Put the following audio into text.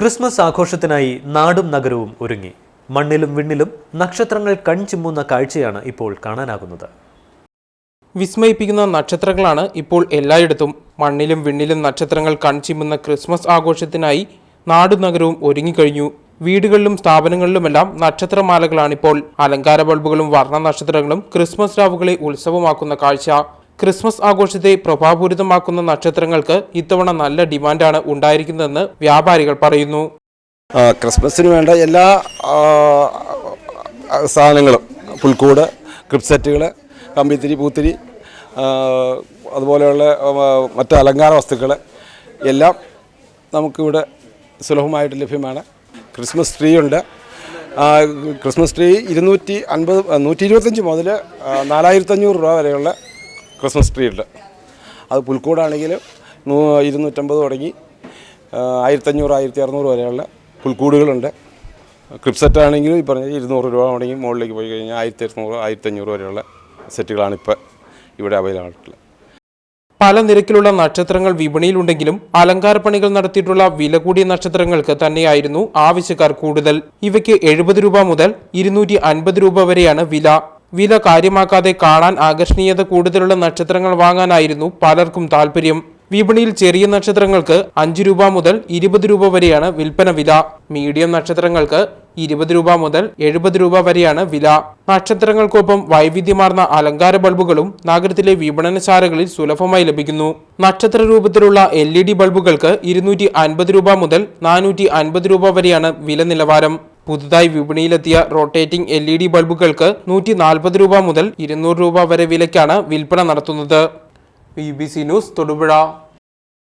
Christmas ആഘോഷത്തിനായി നാടും നഗരവും ഒരുങ്ങി. മണ്ണിലും വിണ്ണിലും നക്ഷത്രങ്ങൾ കൺചിമ്മുന്ന കാഴ്ചയാണ് ഇപ്പോൾ കാണാനാകുന്നത്. വിസ്മയിപ്പിക്കുന്ന നക്ഷത്രങ്ങളാണ് ഇപ്പോൾ എല്ലായിടത്തും. മണ്ണിലും വിണ്ണിലും നക്ഷത്രങ്ങൾ കൺചിമ്മുന്ന ക്രിസ്മസ് ആഘോഷത്തിനായി നാടും നഗരവും ഒരുങ്ങിക്കഴിഞ്ഞു. വീടുകളിലും സ്ഥാപനങ്ങളിലുമെല്ലാം നക്ഷത്രമാലകളാണിപ്പോൾ. അലങ്കാര ബൾബുകളും വർണ നക്ഷത്രങ്ങളും ക്രിസ്മസ് രാവുകളെ ഉത്സവമാക്കുന്ന കാഴ്ച. ക്രിസ്മസ് ആഘോഷത്തെ പ്രഭാപൂരിതമാക്കുന്ന നക്ഷത്രങ്ങൾക്ക് ഇത്തവണ നല്ല ഡിമാൻഡാണ് ഉണ്ടായിരിക്കുന്നതെന്ന് വ്യാപാരികൾ പറയുന്നു. ക്രിസ്മസിന് വേണ്ട എല്ലാ സാധനങ്ങളും പുൽക്കൂട് ക്രിപ്സെറ്റുകൾ കമ്പിത്തിരി പൂത്തിരി അതുപോലെയുള്ള മറ്റ് അലങ്കാര വസ്തുക്കൾ എല്ലാം നമുക്കിവിടെ സുലഭമായിട്ട് ലഭ്യമാണ്. ക്രിസ്മസ് ട്രീ ഉണ്ട്. ക്രിസ്മസ് ട്രീ ഇരുന്നൂറ്റി അൻപത് നൂറ്റി ഇരുപത്തഞ്ച് മുതൽ നാലായിരത്തഞ്ഞൂറ് രൂപ വരെയുള്ള ക്രിസ്മസ് ട്രീ ഉണ്ട് അത് പുൽക്കൂടാണെങ്കിൽ നൂ ഇരുന്നൂറ്റമ്പത് തുടങ്ങി ആയിരത്തഞ്ഞൂറ് ആയിരത്തി അറുന്നൂറ് വരെയുള്ള പുൽക്കൂടുകളുണ്ട്. ക്രിപ്സെറ്റ് ആണെങ്കിലും ഈ പറഞ്ഞ ഇരുന്നൂറ് രൂപ തുടങ്ങി മുകളിലേക്ക് പോയി കഴിഞ്ഞാൽ ആയിരത്തി അറുന്നൂറ് ആയിരത്തഞ്ഞൂറ് വരെയുള്ള സെറ്റുകളാണ് ഇപ്പോൾ ഇവിടെ അവൈലബിൾ ആയിട്ടുള്ളത്. പല നിരക്കിലുള്ള നക്ഷത്രങ്ങൾ വിപണിയിലുണ്ടെങ്കിലും അലങ്കാരപ്പണികൾ നടത്തിയിട്ടുള്ള വില കൂടിയ നക്ഷത്രങ്ങൾക്ക് തന്നെയായിരുന്നു ആവശ്യക്കാർ കൂടുതൽ. ഇവയ്ക്ക് എഴുപത് രൂപ മുതൽ ഇരുന്നൂറ്റി അൻപത് രൂപ വരെയാണ് വില. വില കാര്യമാക്കാതെ കാണാൻ ആകർഷണീയത കൂടുതലുള്ള നക്ഷത്രങ്ങൾ വാങ്ങാനായിരുന്നു പലർക്കും താൽപര്യം. വിപണിയിൽ ചെറിയ നക്ഷത്രങ്ങൾക്ക് അഞ്ച് രൂപ മുതൽ ഇരുപത് രൂപ വരെയാണ് വിൽപ്പന വില. മീഡിയം നക്ഷത്രങ്ങൾക്ക് ഇരുപത് രൂപ മുതൽ എഴുപത് രൂപ വരെയാണ് വില. നക്ഷത്രങ്ങൾക്കൊപ്പം വൈവിധ്യമാർന്ന അലങ്കാര ബൾബുകളും നഗരത്തിലെ വിപണനശാലകളിൽ സുലഭമായി ലഭിക്കുന്നു. നക്ഷത്ര രൂപത്തിലുള്ള എൽ ഇ ഡി ബൾബുകൾക്ക് ഇരുന്നൂറ്റി അൻപത് രൂപ മുതൽ നാനൂറ്റി അൻപത് രൂപ വരെയാണ് വില നിലവാരം. പുതുതായി വിപണിയിലെത്തിയ റൊട്ടേറ്റിംഗ് എൽ ഇ ഡി ബൾബുകൾക്ക് നൂറ്റി നാൽപ്പത് രൂപ മുതൽ ഇരുന്നൂറ് രൂപ വരെ വിലയ്ക്കാണ് വിൽപ്പന നടത്തുന്നത്. B B C news Thodupuzha.